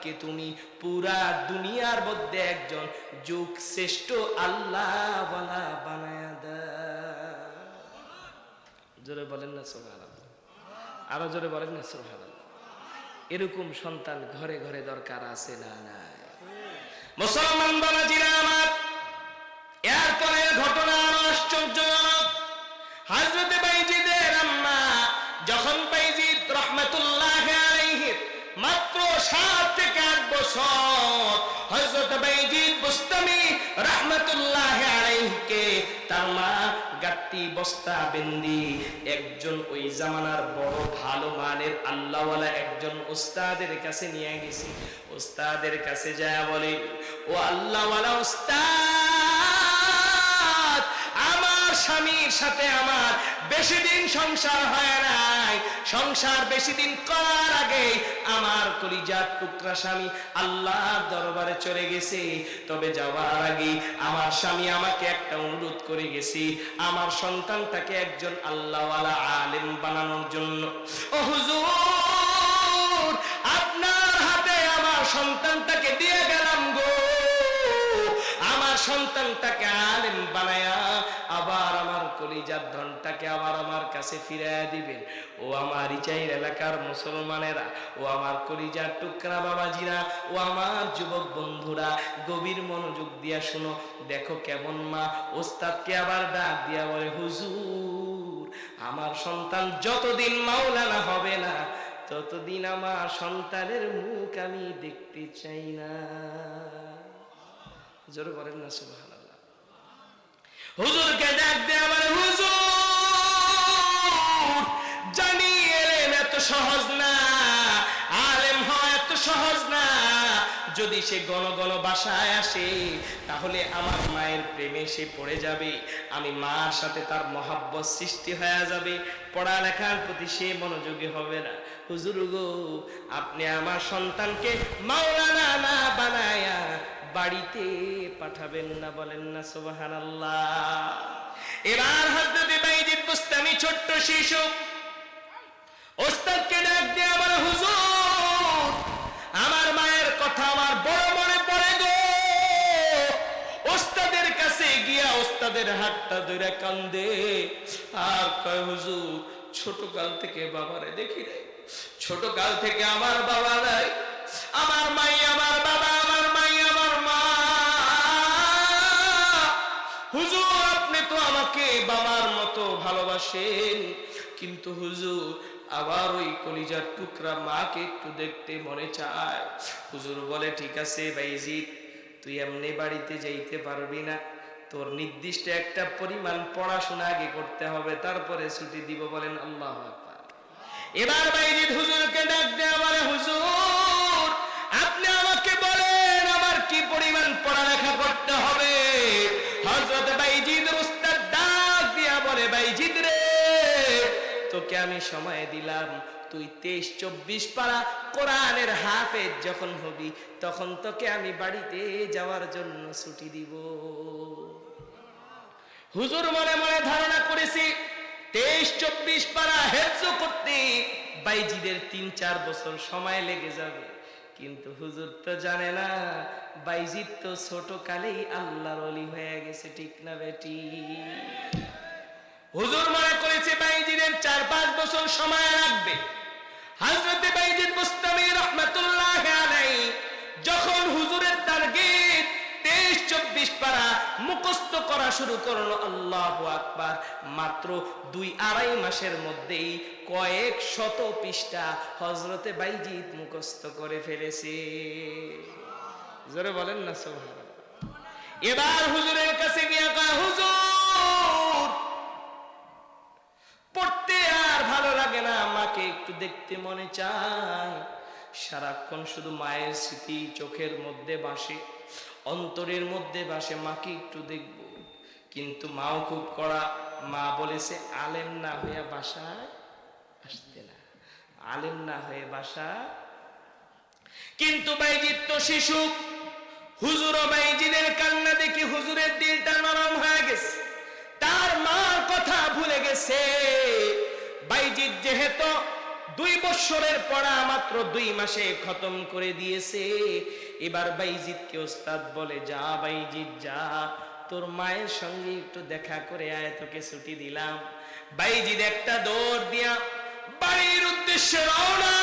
বাইজিদকে তুমি পুরা দুনিয়ার মধ্যে একজন যুগ শ্রেষ্ঠ আল্লাহ বানায়া দাও। জোরে বলেন না সোহান আরও জোরে বলেন না সোহান এরকম সন্তান ঘরে ঘরে দরকার আছে না নাই? মুসলমান বাবাজিরা আমার এরপরে ঘটনা আরও আশ্চর্যজনক। হাজরতে তার মা বস্তা একজন ওই জামানার বড় ভালো মানের আল্লাহওয়ালা একজন ওস্তাদের কাছে নিয়ে গেছি। ওস্তাদের কাছে যায় বলে, ও আল্লাহওয়ালা আমার স্বামীর সাথে আমার বেশি দিন সংসার হয় নাই। সংসার বেশি দিন করার আগে আমার কলিজার টুকরা স্বামী আল্লাহ দরবারে চলে গেছে। তবে যাওয়ার আগে আমার স্বামী আমাকে একটা অনুরোধ করে গেছি, আমার সন্তানটাকে একজন আল্লাহওয়ালা আলেম বানানোর জন্য। ও হুজুর, আপনার হাতে আমার সন্তানটাকে দিয়ে গেলাম গো। আমার সন্তানটাকে আলেম বানায়া আবার আমার কাছে ফিরাইয়া দিবেন। ও আমার ইচাইর এলাকার মুসলমানেরা, ও আমার কলিজার টুকরা বাবাজিরা, ও আমার যুবক বন্ধুরা, গভীর মনোযোগ দিয়া শুনো, দেখো কেমন মা ওস্তাদকে আবার ডাক দিয়া বলে, হুজুর, আমার সন্তান যতদিন মাওলানা হবে না, ততদিন আমার সন্তানের মুখ আমি দেখতে চাই না। জোরে বলেন না, সুবহানাল্লাহ। হুজুরকে ডাক দে আমার হুজুর সহজ না, আলেম হওয়া এত সহজ না। যদি সে গণ গণ বাসায় আসে, তাহলে আমার মায়ের প্রেমে সে পড়ে যাবে। আমি মার সাথে তার মহাব্বত সৃষ্টি হয়ে যাবে। পড়ালেখার প্রতি সে মনোযোগী হবে না। হুজুর গো, আপনি আমার সন্তানকে মাওলানা না বানায়া বাড়িতে পাঠাবেন না বলেন না সুবাহান এবার হজরত বাইজিদ বুস্তামি ছোট্ট শিশু ওস্তাদের হাতটা ধরে কান্দে। আর কয়, হুজুর, ছোট কাল থেকে বাবারে দেখি রে ছোট কাল থেকে আমার বাবা নাই। আমার মাই, আমার বাবা, আমার মাই, আমার মা। হুজুর, আপনি তো আমাকে বাবার মতো ভালোবাসেন। কিন্তু হুজুর, আবার ওই কলিজার টুকরা মাকে একটু দেখতে মনে চায়। হুজুর বলে, ঠিক আছে বাইজিৎ তুই এমনি বাড়িতে যাইতে পারবি না। তোর নির্দিষ্ট একটা পরিমাণ পড়াশোনা আগে করতে হবে, তারপরে ছুটি দিব বলেন আল্লাহ এবার বাইজিৎ হুজুরকে ডাক দেয়া বলে হুজুর, আপনি আমাকে বলেন আমার কি পরিমাণ পড়ালেখা করতে হবে? হযরত বাইজিদ উস্তাদ ডাক দিয়া বলে, বাইজিদ রে, তোকে আমি সময় দিলাম, তুই তেইশ চব্বিশ পারা কোরআনের হাফেজ যখন হবি, তখন তোকে আমি বাড়িতে যাওয়ার জন্য ছুটি দিব। হুজুর মনে মনে ধারণা করেছি, তেইশ, চব্বিশ পারা হেফজ করতে বাইজিদের তিন, চার বছর সময় লেগে যাবে। কিন্তু হুজুর তো জানে না, বাইজিদ তো ছোট কালেই আল্লাহর অলি হয়ে গেছে, ঠিক না বেটি? হুজুর মনে করেছে বাইজিদের চার, পাঁচ বছর সময় লাগবে। হাজরতে বাইজিদ মুস্তামি রহমাতুল্লাহ আলাই যখন হুজুরের তেইশ চব্বিশ পারা মুখস্থ করা শুরু করল আল্লাহ আকবার। মাত্র দুই আড়াই মাসের মধ্যেই কয়েক শত পৃষ্ঠা হজরতে বাইজিদ মুখস্থ করে ফেলেছে। জোরে বলেন না সোহান এবার হুজুরের কাছে গিয়ে কয়, হুজুর, পড়তে আর ভালো লাগে না মাকে একটু দেখতে মনে চায়। সারাক্ষণ শুধু মায়ের স্মৃতি চোখের মধ্যে বাসে অন্তরের মধ্যে বাসে মাকে একটু দেখব। কিন্তু মাও খুব কড়া। মা বলেছে, আলেম না হয়ে বাসায় আসতে না। আলেম না হয়ে বাসা কিন্তু বাইজিৎ তো শিশু। হুজুর ও বাইজিদের কান্না দেখি হুজুরের দিলটা নরম হয়ে গেছে। তার মার কথা ভুলে গেছে। বাইজিৎ যেহেতু দুই বছরের পড়া মাত্র দুই মাসে খতম করে দিয়েছে। এবার বাইজিদকে ওস্তাদ বলে, যা বাইজিৎ যা। তোর মায়ের সঙ্গে একটু দেখা করে আয়, তোকে ছুটি দিলাম। বাইজিদ একটা দৌড় দিয়া বাড়ির উদ্দেশ্যে রওনা।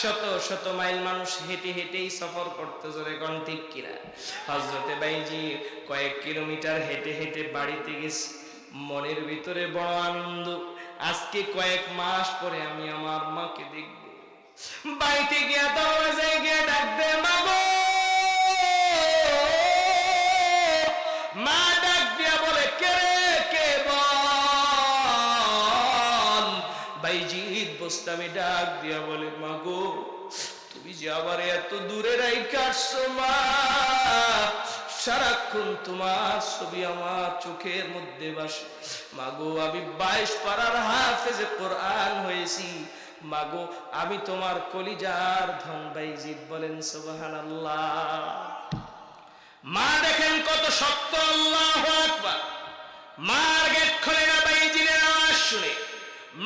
শত শত মাইল মানুষ হেঁটে হেঁটেই সফর করতে জোরে কোন কিনা হজরতে বাইজি কয়েক কিলোমিটার হেঁটে হেঁটে বাড়িতে গেছি। মনের ভিতরে বড় আনন্দ। আজকে কয়েক মাস পরে আমি আমার মাকে দেখব। বাড়িতে গিয়া দরজায় গিয়া ডাকবে মাগো মা বাইজিৎ বস্তামি ডাক দিয়া বলে, মাগো, তুমি যে আবার এত দূরে সারাক্ষণ তোমার ছবি আমার চোখের মধ্যে বাসে মাগো, আমি বাইশ পাড়ার হাফেজে কোরআন হয়েছি। মাগো, আমি তোমার কলিজার ধন বাইজিৎ বলেন, সুবহানাল্লাহ। মা দেখেন কত শক্ত, আল্লাহ মার গেট খোলে না, বাইজিদের আওয়াজ শুনে।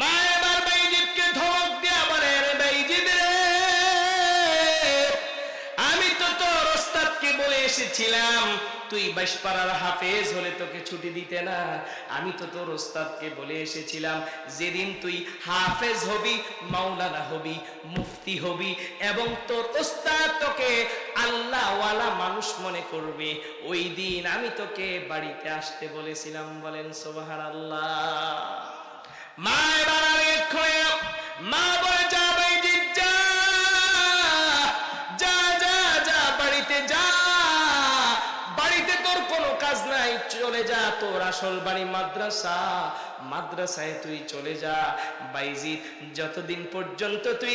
মা এসেছিলাম তুই বাইশপাড়ার হাফেজ হলে তোকে ছুটি দিতে না। আমি তো তোর ওস্তাদকে বলে এসেছিলাম, যেদিন তুই হাফেজ হবি, মাওলানা হবি, মুফতি হবি এবং তোর ওস্তাদ তোকে আল্লাহওয়ালা মানুষ মনে করবে, ওই দিন আমি তোকে বাড়িতে আসতে বলেছিলাম। বলেন সোবাহার আল্লাহ মা, এবার আর মা চলে যা, তোর আসল বাড়ি মাদ্রাসা। মাদ্রাসায় তুই চলে যা। বাইজিৎ যতদিন পর্যন্ত তুই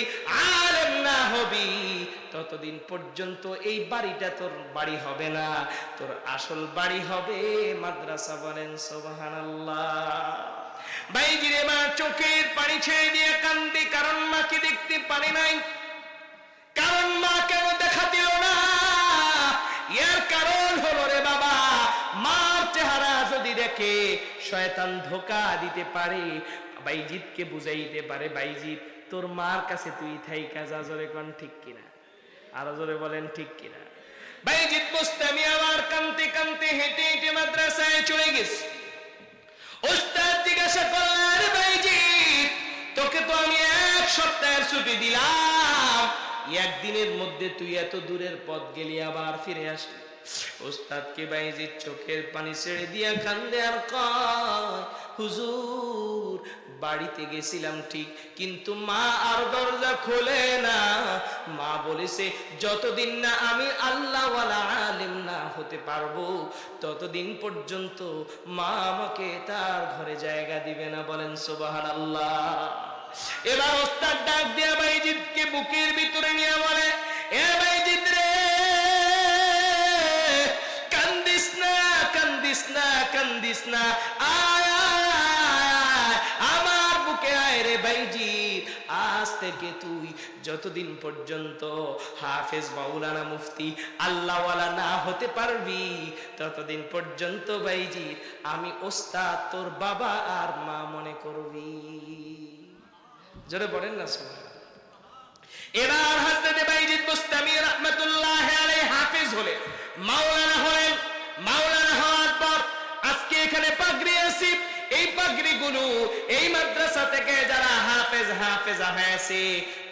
আলেম না হবি, ততদিন পর্যন্ত এই বাড়িটা তোর বাড়ি হবে না। তোর আসল বাড়ি হবে মাদ্রাসা বলেন সোবাহানাল্লাহ। বাইজিরে মা, চোখের পানি ছেড়ে দিয়ে কান্দে, কারণ মাকে দেখতে পারে নাই? কারণ মা কেন দেখা দিল না? এর কারণ হলো রে বাবা দেখে শয়তান ধোকা দিতে পারে। বাইজিৎকে বুঝাইতে পারে বাইজিৎ তোর মার কাছে তুই থাইকা, যা জোরে কোন, ঠিক কিনা? আরও জোরে বলেন, ঠিক কিনা? বাইজিৎ বসতে আমি আবার কানতে কানতে হেঁটে হেঁটে মাদ্রাসায় চলে গেছি। ওস্তাদ জিজ্ঞাসা করলেন, "আরে ভাইজি তোকে তো আমি এক সপ্তাহের ছুটি দিলাম। একদিনের মধ্যে তুই এত দূরের পথ গেলি, আবার ফিরে আসলি? ওস্তাদকে বাইজির চোখের পানি ছেড়ে দিয়া কান্দে আর কয়, হুজুর, বাড়িতে গেছিলাম ঠিক, কিন্তু মা আর দরজা খোলে না। মা বলেছে, যতদিন না আমি আল্লাহওয়ালা আলিম না হতে পারব, ততদিন পর্যন্ত মা আমাকে তার ঘরে জায়গা দিবে না। বলেন সোবাহান আল্লাহ এবার ওস্তাদ ডাক দিয়া বাইজিৎকে বুকের ভিতরে নিয়ে বলে, এ কান্দিস না? আমার বুকে আয় রে বাইজিৎ আজ থেকে তুই যতদিন পর্যন্ত হাফেজ মাওলানা মুফতি আল্লাহওয়ালা না হতে পারবি, ততদিন পর্যন্ত বাইজিৎ আমি ওস্তাদ তোর বাবা আর মা মনে করবি। জোরে বলেন না সবাই এবার হযরত বাইজিদ বুস্তামি রাহমাতুল্লাহ আলাইহি হাফেজ হলেন, মাওলানা হলেন মাওলানা এখানে পাগড়ি আছে এই পাগড়ি গুলো এই মাদ্রাসা থেকে যারা হাফেজ, হাফেজা হয়েছে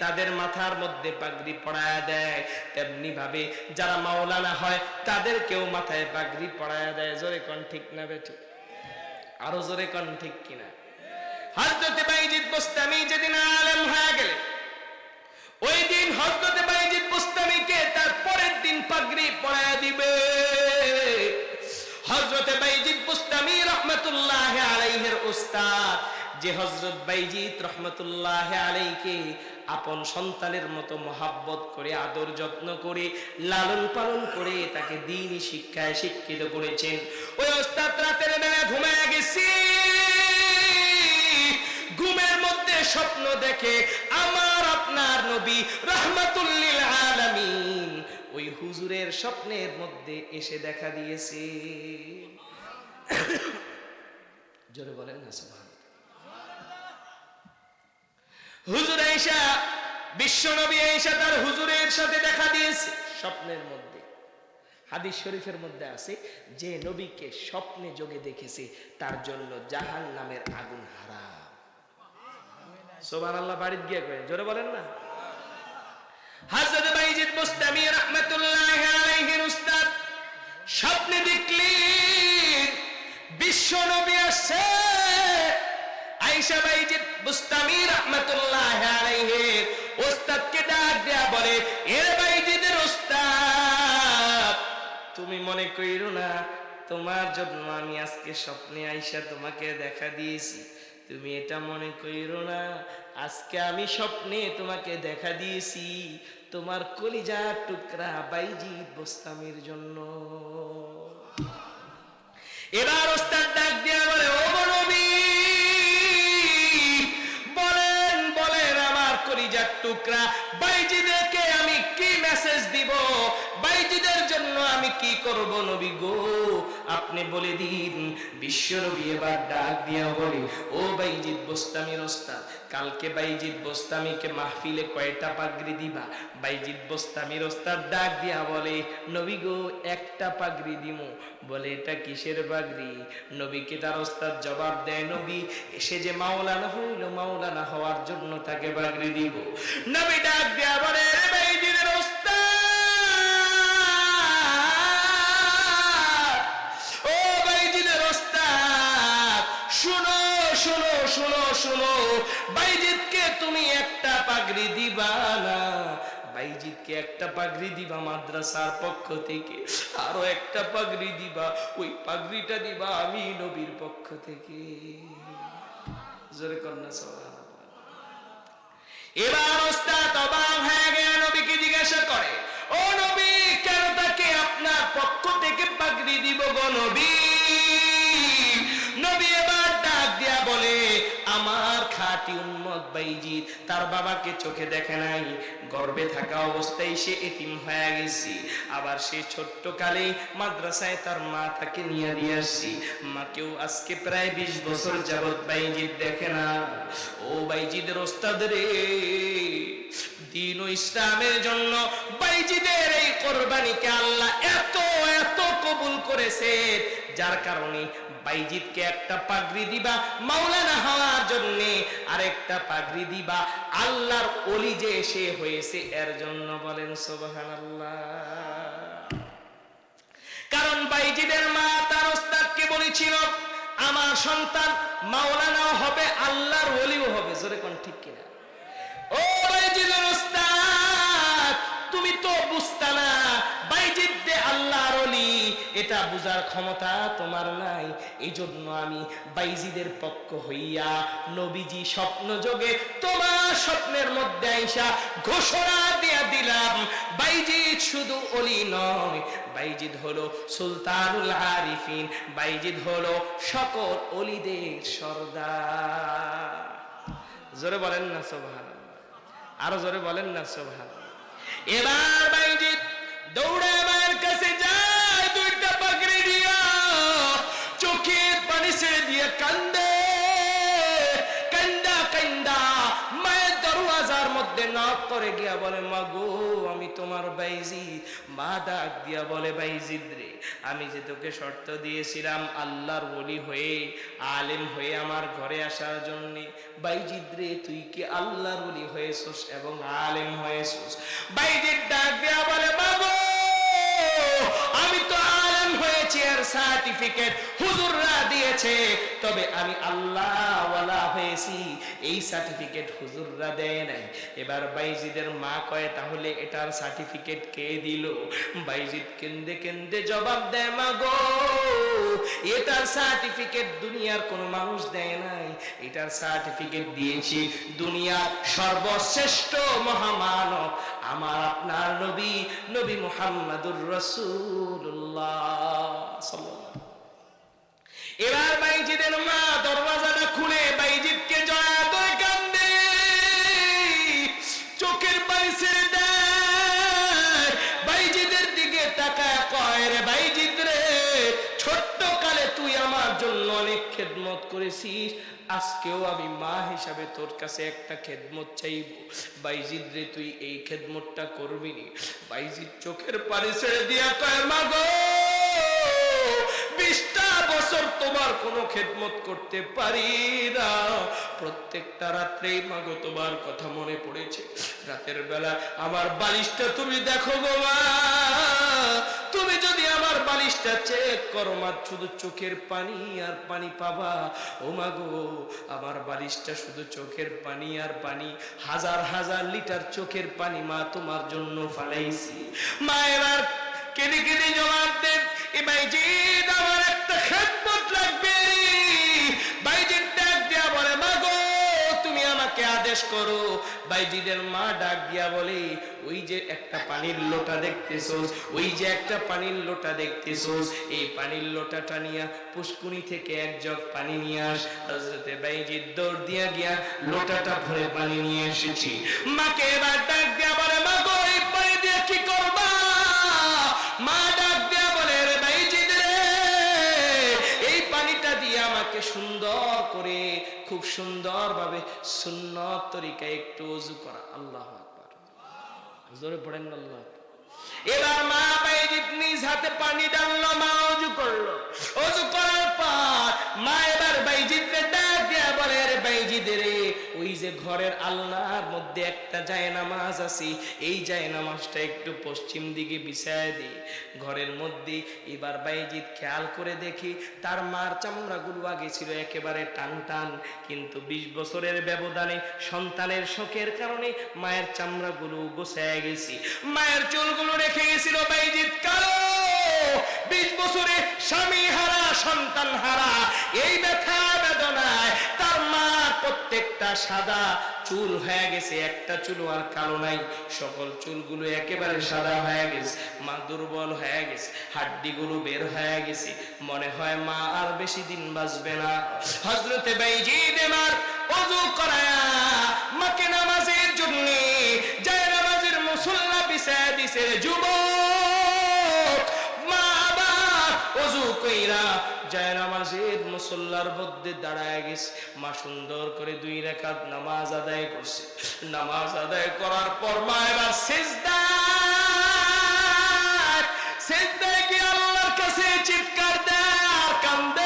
তাদের মাথার মধ্যে পাগড়ি পড়ায় দেয়। তেমনি ভাবে যারা মাওলানা হয়, তাদেরকেও মাথায় পাগড়ি পড়ায় দেয়। জোরে কোন ঠিক না বেঠিক আরও জোরে কোন ঠিক কিনা? হযরত বাইজিদ যেদিন আলেম হয়ে ওই দিন হজরত বাইজিদ তার পরের দিন পাগড়ি পরায় দিবে। হজরত বাইজিদ রহমতুল্লাহ আলাইহের উস্তাদ, যে হজরত বাইজিদ রহমতুল্লাহ আলাইকে আপন সন্তানের মতো মহাব্বত করে, আদর যত্ন করে, লালন পালন করে তাকে দিনই শিক্ষায় শিক্ষিত করেছেন। ওই ওস্তাদ রাতের বেলা ঘুমায় গেছি। ঘুমের মধ্যে স্বপ্ন দেখে, আমার আপনার নবী রহমাতুল্লিল আলামিন ওই হুজুরের স্বপ্নের মধ্যে এসে দেখা দিয়েছে। জোরে বলেন না সুবহান হুজুর বিশ্ব নবী আয়েশা তার হুজুরের সাথে দেখা দিয়েছে। স্বপ্নের মধ্যে, হাদিস শরীফের মধ্যে আছে, যে নবীকে স্বপ্নে যোগে দেখেছে, তার জন্য জাহান নামের আগুন হারাম। সোবান আল্লাহ গিয়ে জোরে বলেন না। হাজরত বাইজিদ মুস্তামি আলাইহির উস্তাদ, স্বপ্নে দেখলেন বিশ্ব নবী আসছে। আলাইহি উস্তাদকে ডাক দেয়া বলে এর বাইজিদের উস্তাদ তুমি মনে কইরো না, তোমার জন্য আমি আজকে স্বপ্নে আইসা তোমাকে দেখা দিয়েছি। তুমি এটা মনে কইরো না, আজকে আমি স্বপ্নে তোমাকে দেখা দিয়েছি। তোমার কলিজার টুকরা বাইজিৎ বোস্তামির জন্য। এবার ওস্তাদ জন্য আমি কি করব নবী গো? আপনি বলে দিন, বিশ্ব নবী এবার ডাক দিয়া বলে, ও বাইজিদ বোস্তামির ওস্তাদ কালকে বাইজিদ বোস্তামিকে মাহফিলে কয়টা পাগড়ি দিবা? বাইজিদ বোস্তামির ওস্তাদ ডাক দিয়া বলে, নবী গো, একটা পাগড়ি দিমু। বলে, এটা কিসের পাগড়ি? নবীকে তার ওস্তাদ জবাব দেয়, নবী, এসে যে মাওলানা হইল, মাওলানা হওয়ার জন্য তাকে পাগড়ি দিব। নবী ডাক দিয়া বলে শুনো শুনো, বাইজিদকে তুমি একটা পাগড়ি দিবা না। বাইজিদকে একটা পাগড়ি দিবা মাদ্রাসার পক্ষ থেকে, আরও একটা পাগড়ি দিবা, ওই পাগড়িটা দিবা আমি নবীর পক্ষ থেকে। জোরে কন্যা সবাই এবার জিজ্ঞাসা করে, ও নবী, কেন তাকে আপনার পক্ষ থেকে পাগড়ি দিব গো নবী? খাঁটি উম্মত বাইজিৎ তার বাবাকে চোখে দেখে নাই। গর্বে থাকা অবস্থায় সে এতিম হয়ে গেছি। আবার সে ছোট্ট কালে মাদ্রাসায় তার মা তাকে নিয়ে দিয়ে আসছি। মাকেও আজকে প্রায় বিশ বছর যাবত বাইজিৎ দেখে না। ও বাইজিদের ওস্তাদ রে, দিন ইসলামের জন্য বাইজিদের এই কোরবানিকে আল্লাহ এত এত কবুল করেছে, যার কারণে বাইজিদকে একটা পাগড়ি দিবা, মাওলানা হওয়ার জন্য আরেকটা পাগড়ি দিবা। আল্লাহর অলি যে সে হয়েছে, এর জন্য বলেন সুবহানাল্লাহ। কারণ বাইজিদের মা তার ওস্তাদকে বলেছিল, আমার সন্তান মাওলানাও হবে, আল্লাহর ওলিও হবে। জোরে কোন ঠিক কিনা? ও বাইজিদের ওস্তাদ, তুমি তো বুঝতা না এটা বুঝার ক্ষমতা তোমার নাই। এই জন্য আমি বাইজিদের পক্ষ হইয়া নবীজি স্বপ্ন যোগে তোমার স্বপ্নের মধ্যে আইসা ঘোষণা দিয়া দিলাম, বাইজিদ শুধু অলি নয়, বাইজিদ হলো সুলতানুল আরিফিন, বাইজিদ হলো সকল অলিদের সর্দার। জোরে বলেন না সোভান আরও জোরে বলেন না সোভান এবার বাইজিৎ দৌড়ে দিয়ে কান্দে কান্দা কান্দা মায়ের দরওয়াজার মধ্যে নক করে গিয়া বলে মাগো আমি তোমার বাইজিৎ মা ডাক দিয়া বলে বাইজিৎ রে আমি যে তোকে শর্ত দিয়েছিলাম আল্লাহর বলি হয়ে আলেম হয়ে আমার ঘরে আসার জন্য বাইজিৎ রে তুই কি আল্লাহর বলি হয়েছিস এবং আলেম হয়েছিস বাইজিৎ ডাক দিয়া বলে মাগো আমি তো সার্টিফিকেট হুজুররা দিয়েছে। তবে আমি আল্লাহ ওয়ালা হয়েছি। এই সার্টিফিকেট হুজুররা দেয় নাই। এবার বাইজিদের মা কয়, তাহলে এটার সার্টিফিকেট কে দিল? বাইজিদ কেন্দে কেন্দে জবাব দেয়, মা গো, এটার সার্টিফিকেট দুনিয়ার কোনো মানুষ দেয় নাই। এটার সার্টিফিকেট দিয়েছি দুনিয়ার সর্বশ্রেষ্ঠ মহামানব। আমার আপনার নবী নবী মুহাম্মাদুর রাসূলুল্লাহ। এবার বাইজিদের মা দরওয়াজাটা খুলে বাইজিদকে কান্দে। চোখের পানি বাইজিদের দিকে তাকায় কয়, রে বাইজিদ রে তুই আমার জন্য অনেক খেদমত করেছিস। আজকেও আমি মা হিসাবে তোর কাছে একটা খেদমত চাইব। বাইজিদ রে, তুই এই খেদমতটা করবি বাইজিদ চোখের পানি ছেড়ে দিয়া কয়, মা গো বছর তোমার কোনো খেদমত করতে পারি না। প্রত্যেকটা রাত্রেই মাগো, তোমার কথা মনে পড়েছে। রাতের বেলা আমার বালিশটা তুমি দেখো গো তুমি যদি আমার বালিশটা চেক করো মা, শুধু চোখের পানি আর পানি পাবা। ও মাগো আমার বালিশটা শুধু চোখের পানি আর পানি, হাজার হাজার লিটার চোখের পানি মা তোমার জন্য ফালাইছি। মায়ের কেঁদে কেঁদে জবাব দেন, এ আমার একটা খেদমত লাগবে। ডাক দিয়া বলে তুমি আমাকে আদেশ করো। বাইজিদের মা ডাক দিয়া বলে, ওই যে একটা পানির লোটা দেখতেছোস ওই যে একটা পানির লোটা দেখতেছোস এই পানির লোটাটা নিয়া পুষ্কুনি থেকে এক জগ পানি নিয়ে আস। হযরতে বাইজিদ দৌড় দিয়া গিয়া লোটাটা ভরে পানি নিয়ে এসেছি। মাকে এবার ডাক দিয়া খুব সুন্দর ভাবে সুন্নত তরিকায় একটু অজু করা। আল্লাহ আকবার। জোরে পড়েন আল্লাহ এবার মা বাইজিত নিজ হাতে পানি ডাললো মা অজু করল। অজু করার পর মা এবার বাইজিতে ডাক ওই যে ঘরের মধ্যে একটা জায়নামাজ আছে, এই জায়নামাজটা একটু পশ্চিম দিকে বিছায় ঘরের মধ্যে এবার খেয়াল করে দেখি, তার মার চামড়াগুলো আগে ছিল একেবারে টান টান কিন্তু বিশ বছরের ব্যবধানে সন্তানের শোকের কারণে মায়ের চামড়াগুলো গোছায় গেছি। মায়ের চুলগুলো রেখে গেছিল বাইজিদ কালো। বিশ বছরে স্বামী হারা, সন্তান হারা। এই ব্যথা বেদনায় তার মা প্রত্যেকটা সাদা চুল হয়ে গেছে, একটা চুল আর কালো নাই। সকল চুলগুলো একেবারে সাদা হয়ে গেছে, মা দুর্বল হয়ে গেছে, হাড্ডিগুলো বের হয়ে গেছে। মনে হয় মা আর বেশি দিন বাঁচবে না। হজরতে বাইজিদ এবার অজু করায়া মাকে নামাজের জন্য যায় নামাজের মুসল্লা বিছায় দিছে, যুবক কইরা যায় নামাজের মুসল্লার মধ্যে দাঁড়ায় গেছে। মা সুন্দর করে দুই রেখাত নামাজ আদায় করছে। নামাজ আদায় করার পর মা এবার সেজদা সেজদায় গিয়ে আল্লাহর কাছে চিৎকার দেয় আর কান্দে।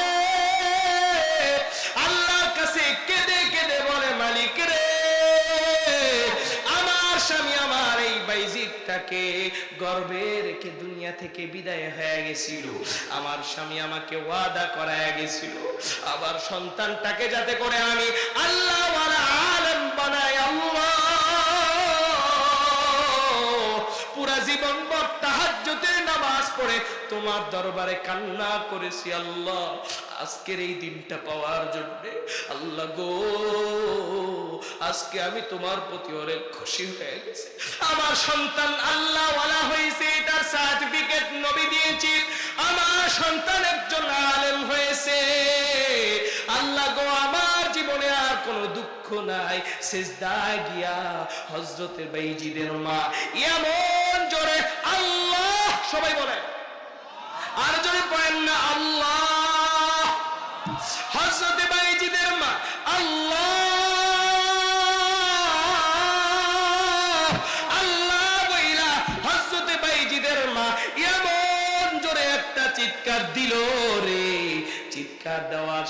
বাইজিদটাকে গর্বে রেখে দুনিয়া থেকে বিদায় হয়ে গেছিল? আমার স্বামী আমাকে ওয়াদা করায় গেছিল আবার সন্তানটাকে যাতে করে আমি আল্লাহ আলম বানায় আল্লাহ। পুরা জীবন পড়ে তোমার দরবারে কান্না করেছি, আল্লাহ। আজকের এই দিনটা পাওয়ার জন্য, আল্লাহ গো, আজকে আমি তোমার প্রতি অনেক খুশি হয়ে গেছি। আমার সন্তান আল্লাহ ওয়ালা হয়েছে, তার সার্টিফিকেট নবী দিয়েছি। আমার সন্তান একজন আলেম হয়েছে। আল্লাহ গো, আমার জীবনে আর কোনো দুঃখ নাই। সেজদায় গিয়া হজরতের বাইজিদের মা, এমন জোরে আল্লাহ সবাই বলে আর যদি বলেন না আল্লাহ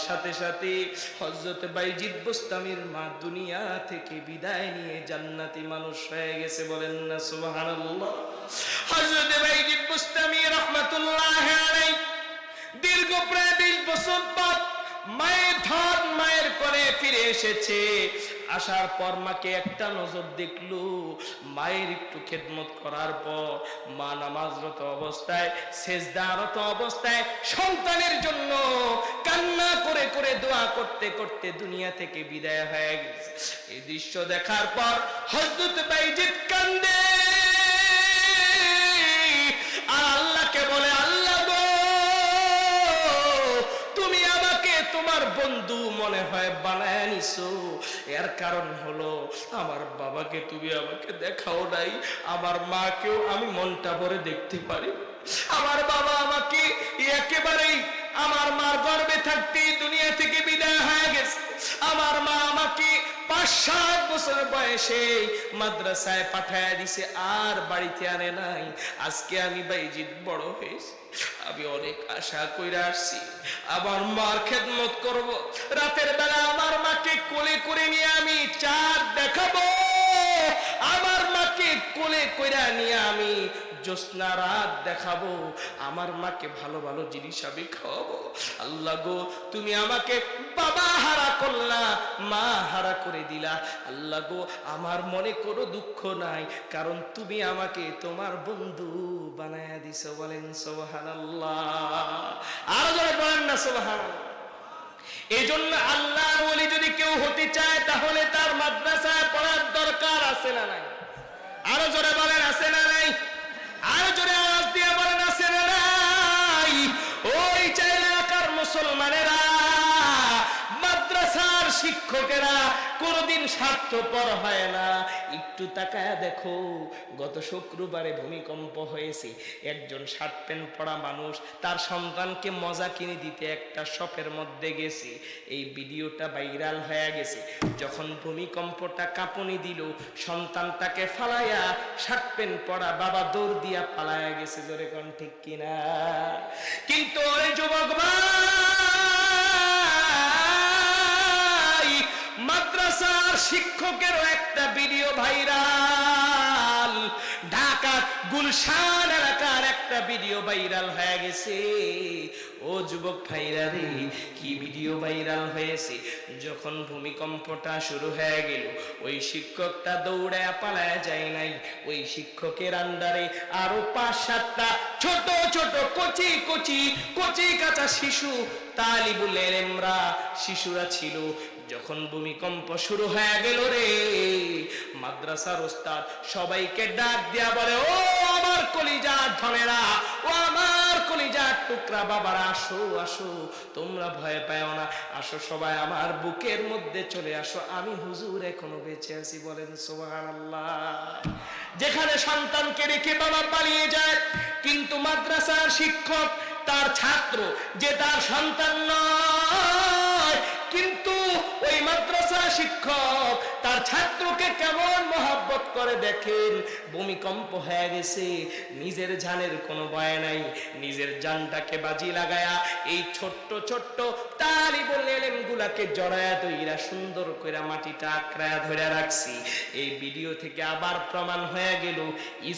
সাথে সাথে হজরত বাইজিদ বোস্তামির মা দুনিয়া থেকে বিদায় নিয়ে জান্নাতি মানুষ হয়ে গেছে বলেন না, সুবহানাল্লাহ। হজরত বাইজিদ বোস্তামি রহমাতুল্লাহ দীর্ঘ প্রায় বিশ বছর পর মায়ের ধান মায়ের করে ফিরে এসেছে। আসার পর মাকে একটা নজর দেখল। মায়ের একটু খেদমত করার পর মা নামাজরত অবস্থায়, সেজদারত অবস্থায় সন্তানের জন্য কান্না করে করে দোয়া করতে করতে দুনিয়া থেকে বিদায় হয়ে গেছে। এই দৃশ্য দেখার পর হজরত বাইজিদ কান্দে। তোমার বন্ধু মনে হয় বানায় নিছো। এর কারণ হলো, আমার বাবাকে তুমি আমাকে দেখাও নাই, আমার মাকেও আমি মনটা ভরে দেখতে পারি। আমার বাবা আমাকে একেবারেই আমার মার গর্বে থাকতেই দুনিয়া থেকে বিদায় হয়ে গেছে। আমার মা আমাকে আজকে আমি বাইজিৎ বড় হয়েছি। আমি অনেক আশা কইরা আসছি। আমার মার খেদমত করব। রাতের বেলা আমার মাকে কোলে করে নিয়ে আমি চাঁদ দেখাবো। আমার কোলে কইরা নিয়ে আমি জ্যোৎস্না রাত দেখাবো। আমার মাকে ভালো ভালো জিনিস আমি খাওয়াবো। আল্লাহ গো, তুমি আমাকে বাবা হারা করলা, মা হারা করে দিলা। আল্লাহ গো, আমার মনে কোনো দুঃখ নাই, কারণ তুমি আমাকে তোমার বন্ধু বানায়া দিছো বলেন সোহান আরও যারা বলেন না সোহান এই জন্য আল্লাহ বলি যদি কেউ হতে চায়, তাহলে তার মাদ্রাসায় পড়ার দরকার আছে না নাই? আরও জোরে বলেন, আছে না নাই? আরও জোরে আওয়াজ দিয়ে বলেন, আছে না নাই? ওই চাইলে আকার মাদ্রাসার শিক্ষকেরা কোনোদিন স্বার্থপর হয় না। একটু তাকায় দেখো, গত শুক্রবারে ভূমিকম্প হয়েছে। একজন শার্ট প্যান্ট পরা মানুষ তার সন্তানকে মজা কিনে দিতে একটা শপের মধ্যে গেছে। এই ভিডিওটা ভাইরাল হয়ে গেছে। যখন ভূমিকম্পটা কাঁপুনি দিল সন্তানটাকে ফালাইয়া শার্ট প্যান্ট পরা বাবা দৌড় দিয়া পালায়া গেছে। জোরে কোন ঠিক কিনা? কিন্তু ওই যুবক ভাই! মাদ্রাসার শিক্ষকেরও একটা ভিডিও ভাইরাল ঢাকা গুলশান এলাকার একটা ভিডিও ভাইরাল হয়ে গেছে। ও যুবক ভাইরা রে, কি ভিডিও ভাইরাল হয়েছে? যখন ভূমিকম্পটা শুরু হয়ে গেল, ওই শিক্ষকটা দৌড়ে পালায় যায় নাই। ওই শিক্ষকের আন্ডারে আরও পাঁচ সাতটা ছোট ছোট, কচি কচি কচি কাঁচা শিশু, তালিবুল এলেমরা, শিশুরা ছিল। যখন ভূমিকম্প শুরু হয়ে গেল রে, মাদ্রাসার ওস্তাদ সবাইকে ডাক দিয়া বলে, ও আমার কলিজার ধনেরা, ও আমার কলিজার টুকরা, বাবারা, আসো আসো, তোমরা ভয় পাও না। আসো সবাই আমার বুকের মধ্যে চলে আসো। আমি হুজুর এখনও বেঁচে আছি, বলেন, সুবহানাল্লাহ। যেখানে সন্তানকে রেখে বাবা পালিয়ে যায়, কিন্তু মাদ্রাসার শিক্ষক তার ছাত্র, যে তার সন্তান নয়, কিন্তু ওই মাদ্রাসা শিক্ষক তার ছাত্রকে কেমন মহাব্বত করে দেখেন? ভূমিকম্প হয়ে গেছে, নিজের জানের কোনো ভয় নাই, নিজের জানটাকে বাজি লাগায়া এই ছোট্ট ছোট্ট তারই বললেন গুলাকে জড়ায়া তৈরা সুন্দর করে মাটিটা আঁকড়ায়া ধরে রাখছি। এই ভিডিও থেকে আবার প্রমাণ হয়ে গেল,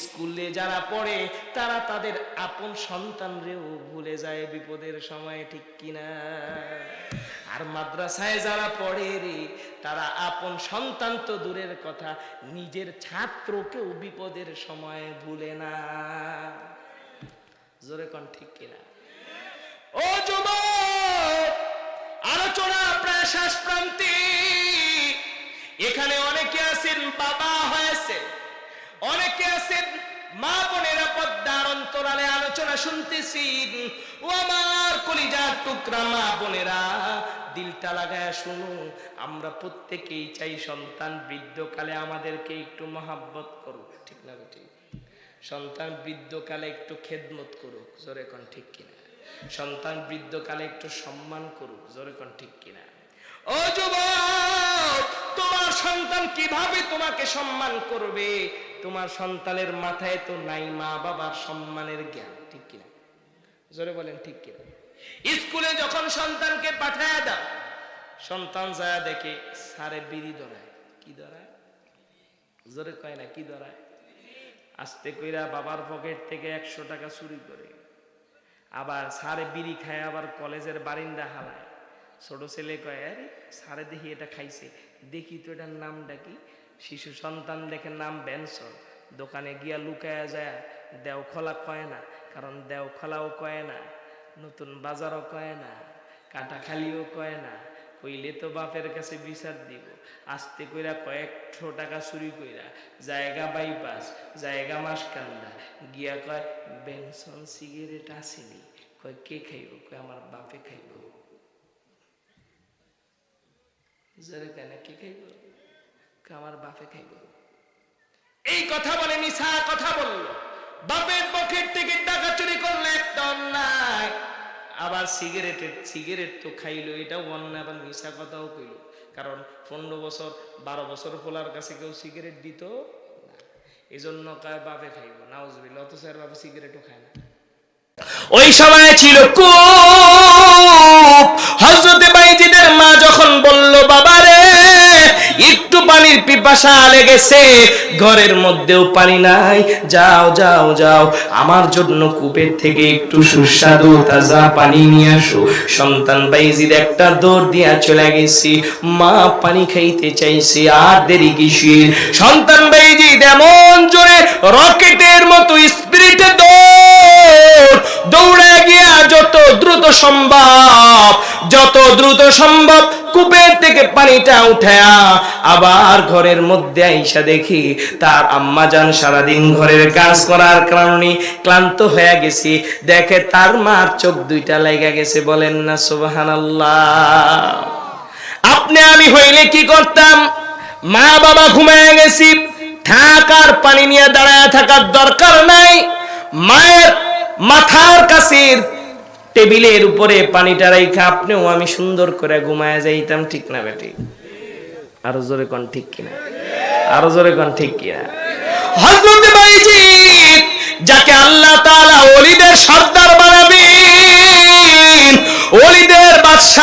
স্কুলে যারা পড়ে তারা তাদের আপন সন্তানরেও ভুলে যায় বিপদের সময় ঠিক কিনা। আর মাদ্রাসায় যারা পড়ে রে, তারা আপন সন্তান তো দূরের কথা, নিজের ছাত্রকেও বিপদের সময় ভুলে না। জোরে কন, ঠিক কিনা? ও যুবক, আলোচনা প্রায় শেষ প্রান্তে। এখানে অনেকে আছেন, বাবা হয়েছে। অনেকে আছেন মা বোনেরা পদ্মার অন্তরালে আলোচনা শুনতেছি ও আমার কলিজার টুকরা মা বোনেরা, দিলটা লাগায় শুনো। আমরা প্রত্যেকেই চাই সন্তান বৃদ্ধকালে আমাদেরকে একটু মহাব্বত করুক, ঠিক না ঠিক? সন্তান বৃদ্ধকালে একটু খেদমত করুক, জোরে কোন ঠিক কিনা? সন্তান বৃদ্ধকালে একটু সম্মান করুক, জোরে কোন ঠিক কিনা? ও যুবক, তোমার সন্তান কীভাবে তোমাকে সম্মান করবে? তোমার সন্তানের মাথায় তো নাই মা বাবার সম্মানের জ্ঞান, ঠিক কিনা? জোরে বলেন, ঠিক কিনা? স্কুলে যখন সন্তানকে পাঠায় দাও, সন্তান যায় দেখে সারে বিড়ি ধরায়। কি ধরায়? জোরে কয় না, কি ধরায়? আস্তে কইরা বাবার পকেট থেকে একশো টাকা চুরি করে। আবার সারে বিড়ি খায়, আবার কলেজের বারিন্দা হালায় ছোট ছেলে কয়, আরে সারে দেখি এটা খাইছে। দেখি তো এটার নামটা কি? শিশু সন্তান দেখে নাম ব্যানসন দোকানে গিয়া লুকায়া যায়, দেও খোলা কয় না, কারণ দেও খোলাও কয় না, নতুন বাজারও কয় না কাটাখালিও কয় না। কইলে তো বাপের কাছে বিচার দিব, আস্তে কইরা কয়েকশো টাকা চুরি কইরা, জায়গা বাইপাস, জায়গা মাসকান্দা। গিয়া কয়, বেনসন সিগারেট আসেনি। কয়, কে খাইব? কয়, আমার বাপে খাইব। জোরে কেন কে খাইব? আমার বাপে খাইব? এই কথা বলে মিশা কথা বলল। বাপের পকেট থেকে টাকা চুরি করলে, একটা অন্যায়। আবার সিগারেটের, সিগারেট তো খাইলো, এটাও অন্যায়, আবার মিশা কথাও কইল। কারণ পনেরো বছর, বারো বছর পোলার কাছে কেউ সিগারেট দিত না। এই জন্য বাপে খাইব? নাউজবিল অথচ আর বাপে সিগারেটও খায় না। ওই সময় ছিল কূপ পানির পিপাসা লেগেছে। ঘরের মধ্যেও পানি নাই। যাও যাও যাও। আমার জন্য কূপের থেকে একটু সুস্বাদু তাজা পানি নিয়ে আসো। সন্তান বাইজিদ একটা দৌড় দিয়া চলে গেছি। মা পানি খাইতে চাইছে, আর দেরি কিসের? সন্তান বাইজিদ এমন জোরে রকেটের মতো স্পিরিটে দৌড়। দৌড়ে গিয়া যত দ্রুত সম্ভব, যত দ্রুত সম্ভব কূপের থেকে পানিটা উঠায়া আবার ঘরের মধ্যে আইসা দেখি তার আম্মা যান সারাদিন ঘরের কাজ করার কারণে ক্লান্ত হয়ে গেছি। দেখে তার মার চোখ দুইটা লেগে গেছে। বলেন না, সুবহানাল্লাহ। আপনি আমি হইলে কি করতাম? মা বাবা ঘুমায় গেছি। থাকার পানি নিয়ে দাঁড়ায় থাকার দরকার নাই। মায়ের মাথার কাছে টেবিলের উপরে পানিটা রাইখা, আপনিও আমি সুন্দর করে ঘুমায় যাইতাম, ঠিক না বেটি? আরও জোরে কোন, ঠিক কিনা? আরও জোরে কোন, ঠিক কিনা? হজরত বাইজি যাকে আল্লাহ তাআলা ওলিদের সর্দার বানাবেন, ওলিদের বাদশা